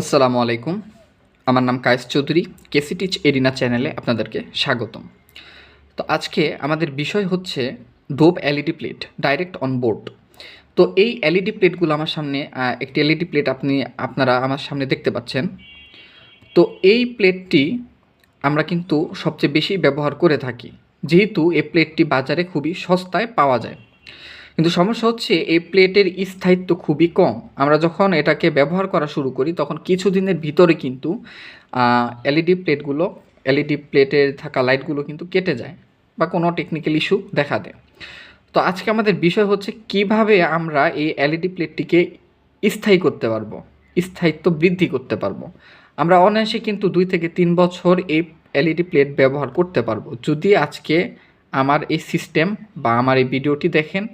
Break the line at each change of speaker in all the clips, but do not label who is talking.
আসসালামু আলাইকুম। আমার নাম Kayes Chowdhury, K C teach arena চ্যানেলে আপনাদেরকে স্বাগতম। তো আজকে আমাদের বিষয় হচ্ছে dope LED plate, direct on board. তো এই এলইডি প্লেটগুলো আমার সামনে একটি এলইডি প্লেট আপনি, আপনারা আমার সামনে দেখতে পাচ্ছেন। তো এই প্লেটটি আমরা কিন্তু সবচেয়ে বেশি ব্যবহার করে থাকি। যেহেতু এই প্লেটটি বাজারে খুবই সস্তায় পাওয়া যায়। কিন্তু সমস্যা হচ্ছে এই প্লেটের স্থায়িত্ব খুবই কম। আমরা যখন এটাকে ব্যবহার করা শুরু করি, তখন কিছুদিনের ভিতরে কিন্তু এলইডি প্লেটগুলো, এলইডি প্লেটের থাকা লাইটগুলো কিন্তু কেটে যায় বা কোনো টেকনিক্যাল ইস্যু দেখা দেয়। তো আজকে আমাদের বিষয় হচ্ছে কীভাবে আমরা এই এলইডি প্লেটটিকে স্থায়ী করতে পারব, স্থায়িত্ব বৃদ্ধি করতে পারব। আমরা অনায়াসে কিন্তু দুই থেকে তিন বছর এই এলইডি প্লেট ব্যবহার করতে পারব। যদি আজকে আমার এই সিস্টেম বা আমার এই ভিডিওটি দেখেন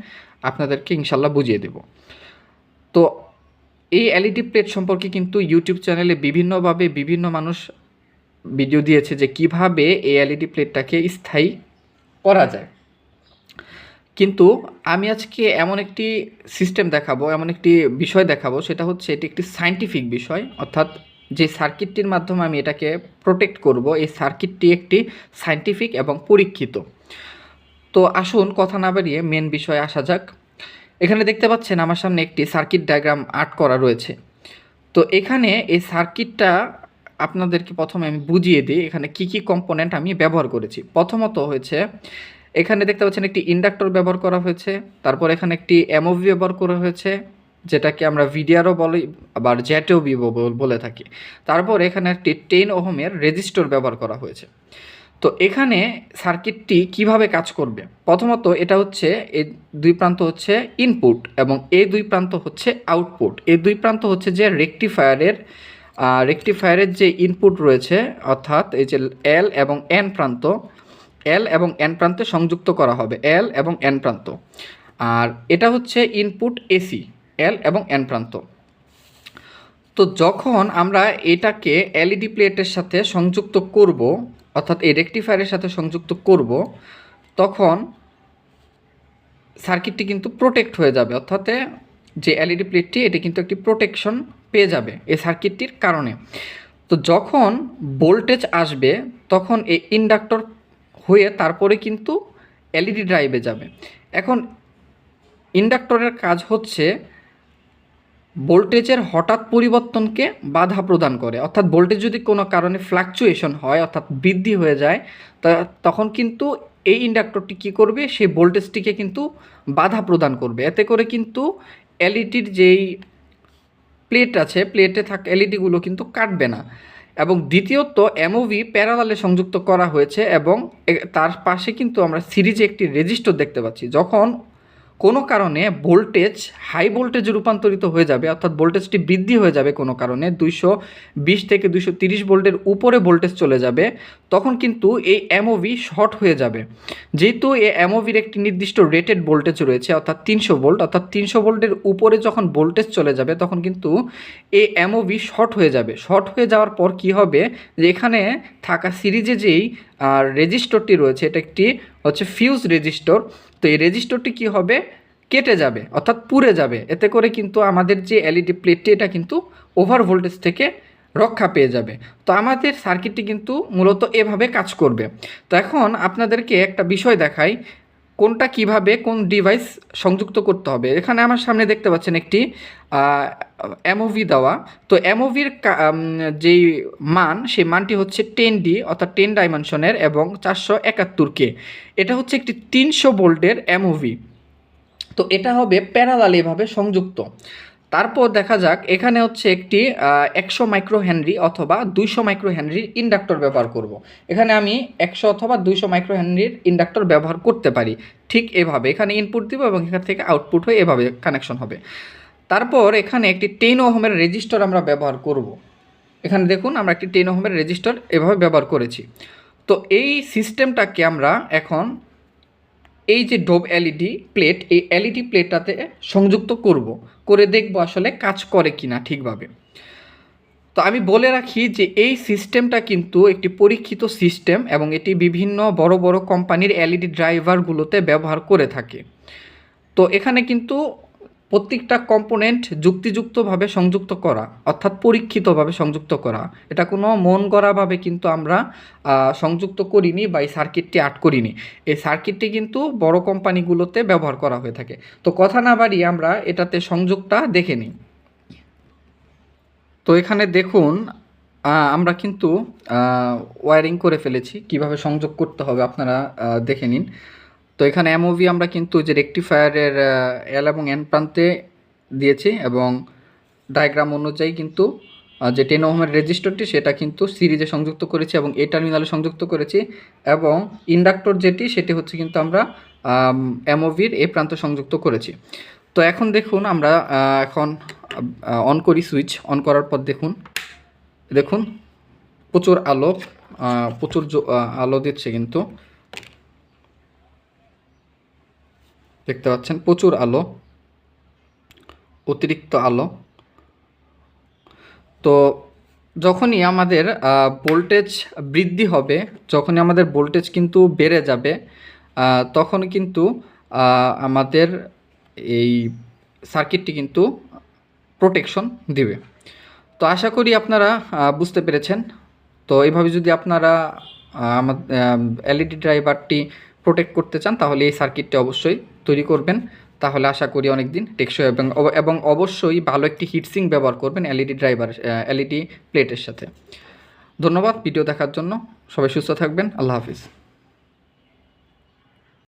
আপনাদেরকে ইনশাল্লাহ বুঝিয়ে দেব। তো এই এলইডি প্লেট সম্পর্কে কিন্তু ইউটিউব চ্যানেলে বিভিন্নভাবে বিভিন্ন মানুষ ভিডিও দিয়েছে যে কীভাবে এই এলইডি প্লেটটাকে স্থায়ী করা যায়। কিন্তু আমি আজকে এমন একটি সিস্টেম দেখাবো, এমন একটি বিষয় দেখাবো, সেটা হচ্ছে এটি একটি সায়েন্টিফিক বিষয়। অর্থাৎ যে সার্কিটটির মাধ্যমে আমি এটাকে প্রোটেক্ট করব, এই সার্কিটটি একটি সাইন্টিফিক এবং পরীক্ষিত। তো আসুন কথা না বাড়িয়ে মেন বিষয়ে আসা যাক। এখানে দেখতে পাচ্ছেন আমার সামনে একটি সার্কিট ডায়াগ্রাম আর্ট করা রয়েছে। তো এখানে এই সার্কিটটা আপনাদেরকে প্রথমে আমি বুঝিয়ে দিই, এখানে কি কি কম্পোনেন্ট আমি ব্যবহার করেছি। প্রথমত হয়েছে, এখানে দেখতে পাচ্ছেন একটি ইন্ডাক্টর ব্যবহার করা হয়েছে, তারপর এখানে একটি এমওভি ব্যবহার করা হয়েছে, যেটাকে আমরা ভিডিআরও বলি আবার জ্যাটেও বলে থাকি। তারপর এখানে একটি টেন ওহমের রেজিস্টর ব্যবহার করা হয়েছে। তো এখানে সার্কিটটি কীভাবে কাজ করবে? প্রথমত এটা হচ্ছে এই দুই প্রান্ত হচ্ছে ইনপুট এবং এই দুই প্রান্ত হচ্ছে আউটপুট এই দুই প্রান্ত হচ্ছে যে রেকটিফায়ারের রেকটিফায়ারের যে ইনপুট রয়েছে, অর্থাৎ এই যে এল এবং এন প্রান্ত এল এবং এন প্রান্তে সংযুক্ত করা হবে এল এবং এন প্রান্ত। আর এটা হচ্ছে ইনপুট এসি এল এবং এন প্রান্ত। তো যখন আমরা এটাকে এলইডি প্লেটের সাথে সংযুক্ত করব অর্থাৎ এই রেকটিফায়ারের সাথে সংযুক্ত করব, তখন সার্কিটটি কিন্তু প্রোটেক্ট হয়ে যাবে। অর্থাৎ যে এলইডি প্লেটটি, এটি কিন্তু একটি প্রোটেকশন পেয়ে যাবে এই সার্কিটটির কারণে। তো যখন ভোল্টেজ আসবে, তখন এই ইন্ডাক্টর হয়ে তারপরে কিন্তু এলইডি ড্রাইভে যাবে। এখন ইন্ডাক্টরের কাজ হচ্ছে ভোল্টেজের হঠাৎ পরিবর্তনকে বাধা প্রদান করে। অর্থাৎ ভোল্টেজ যদি কোনো কারণে ফ্লাকচুয়েশন হয়, অর্থাৎ বৃদ্ধি হয়ে যায় তখন কিন্তু এই ইন্ডাক্টরটি কী করবে? সেই ভোল্টেজটিকে কিন্তু বাধা প্রদান করবে। এতে করে কিন্তু এলইডির যেই প্লেট আছে, প্লেটে থাকা, এলইডিগুলো কিন্তু কাটবে না। এবং দ্বিতীয়ত এমওভি প্যারালালে সংযুক্ত করা হয়েছে এবং তার পাশে কিন্তু আমরা সিরিজে একটি রেজিস্টর দেখতে পাচ্ছি। যখন কোনো কারণে ভোল্টেজ হাই ভোল্টেজে রূপান্তরিত হয়ে যাবে, অর্থাৎ ভোল্টেজটি বৃদ্ধি হয়ে যাবে কোনো কারণে, দুইশো বিশ থেকে দুইশো তিরিশ ভোল্টের উপরে ভোল্টেজ চলে যাবে, তখন কিন্তু এই এমওভি শর্ট হয়ে যাবে। যেহেতু এই এমওভির একটি নির্দিষ্ট রেটেড ভোল্টেজ রয়েছে, অর্থাৎ তিনশো ভোল্ট অর্থাৎ তিনশো ভোল্টের উপরে যখন ভোল্টেজ চলে যাবে, তখন কিন্তু এই এমওভি শর্ট হয়ে যাবে। শর্ট হয়ে যাওয়ার পর কি হবে? যে এখানে থাকা সিরিজে যেই রেজিস্টরটি রয়েছে, এটা একটি হচ্ছে ফিউজ রেজিস্টর তো এই রেজিস্টরটি কি হবে? কেটে যাবে, অর্থাৎ পুড়ে যাবে। এতে করে কিন্তু আমাদের যে এলইডি প্লেটটি, এটা কিন্তু ওভার ভোল্টেজ থেকে রক্ষা পেয়ে যাবে। তো আমাদের সার্কিটটি কিন্তু মূলত এভাবে কাজ করবে। তো এখন আপনাদেরকে একটা বিষয় দেখাই। কোনটা কীভাবে কোন ডিভাইস সংযুক্ত করতে হবে? এখানে আমার সামনে দেখতে পাচ্ছেন একটি এমওভি দেওয়া। তো এমওভির যেই মান, সেই মানটি হচ্ছে টেন ডি অর্থাৎ টেন ডাইমেনশনের এবং চারশো একাত্তর কে এটা হচ্ছে একটি তিনশো বোল্টের এমওভি তো এটা হবে প্যারালাল এভাবে সংযুক্ত। তারপর দেখা যাক, এখানে হচ্ছে একটি একশো মাইক্রো হেনরি অথবা দুইশো মাইক্রো হেনরির ইন্ডাক্টর ব্যবহার করব। এখানে আমি একশো অথবা দুইশো মাইক্রো হেনরির ইন্ডাক্টর ব্যবহার করতে পারি ঠিক এভাবে, এখানে ইনপুট দিব এবং এখান থেকে আউটপুট হয়ে এভাবে কানেকশন হবে তারপর এখানে একটি টেন ওহমের রেজিস্টার আমরা ব্যবহার করব। এখানে দেখুন, আমরা একটি টেন ওহমের রেজিস্টার এভাবে ব্যবহার করেছি তো এই সিস্টেমটাকে আমরা এখন এই যে ডোব এলইডি প্লেট, এই এলইডি প্লেটটাতে সংযুক্ত করব, করে দেখব আসলে কাজ করে কি না ঠিকভাবে। তো আমি বলে রাখি যে এই সিস্টেমটা কিন্তু একটি পরীক্ষিত সিস্টেম এবং এটি বিভিন্ন বড় বড় কোম্পানির এলইডি ড্রাইভারগুলোতে ব্যবহার করে থাকে। তো এখানে কিন্তু প্রত্যেকটা কম্পোনেন্ট যুক্তিযুক্তভাবে সংযুক্ত করা, অর্থাৎ পরীক্ষিতভাবে সংযুক্ত করা। এটা কোনো মন গড়াভাবে কিন্তু আমরা সংযুক্ত করিনি বা এই সার্কিটটি আট করিনি। এই সার্কিটটি কিন্তু বড় কোম্পানিগুলোতে ব্যবহার করা হয়ে থাকে। তো কথা না বাড়িয়ে আমরা এটাতে সংযোগটা দেখে নিই। তো এখানে দেখুন আমরা কিন্তু ওয়ারিং করে ফেলেছি। কীভাবে সংযোগ করতে হবে আপনারা দেখে নিন। তো এখানে এমওভি আমরা কিন্তু যে রেকটিফায়ারের এল এবং এন প্রান্তে দিয়েছি এবং ডায়াগ্রাম অনুযায়ী কিন্তু যে টেন ওহমের রেজিস্টারটি সেটা কিন্তু সিরিজে সংযুক্ত করেছি এবং এ টার্মিনালে সংযুক্ত করেছি এবং ইন্ডাক্টর যেটি সেটি হচ্ছে কিন্তু আমরা এমওভির এ প্রান্ত সংযুক্ত করেছি। তো এখন দেখুন আমরা এখন অন করি সুইচ অন করার পর দেখুন দেখুন প্রচুর আলো প্রচুর আলো দিচ্ছে কিন্তু। দেখতে পাচ্ছেন, প্রচুর আলো, অতিরিক্ত আলো। তো যখনই আমাদের ভোল্টেজ বৃদ্ধি হবে, যখনই আমাদের ভোল্টেজ কিন্তু বেড়ে যাবে তখন কিন্তু আমাদের এই সার্কিটটি কিন্তু প্রোটেকশন দিবে। তো আশা করি আপনারা বুঝতে পেরেছেন। তো এইভাবে যদি আপনারা আমাদের এলইডি ড্রাইভারটি প্রোটেক্ট করতে চান, তাহলে এই সার্কিটটি অবশ্যই তৈরি করবেন, তাহলে আশা করি অনেক দিন টেকসই এবং এবং অবশ্যই ভালো একটি হিটসিং ব্যবহার করবেন এলইডি ড্রাইভার এলইডি প্লেটের সাথে। ধন্যবাদ ভিডিও দেখার জন্য। সবাই সুস্থ থাকবেন। আল্লাহ হাফিজ।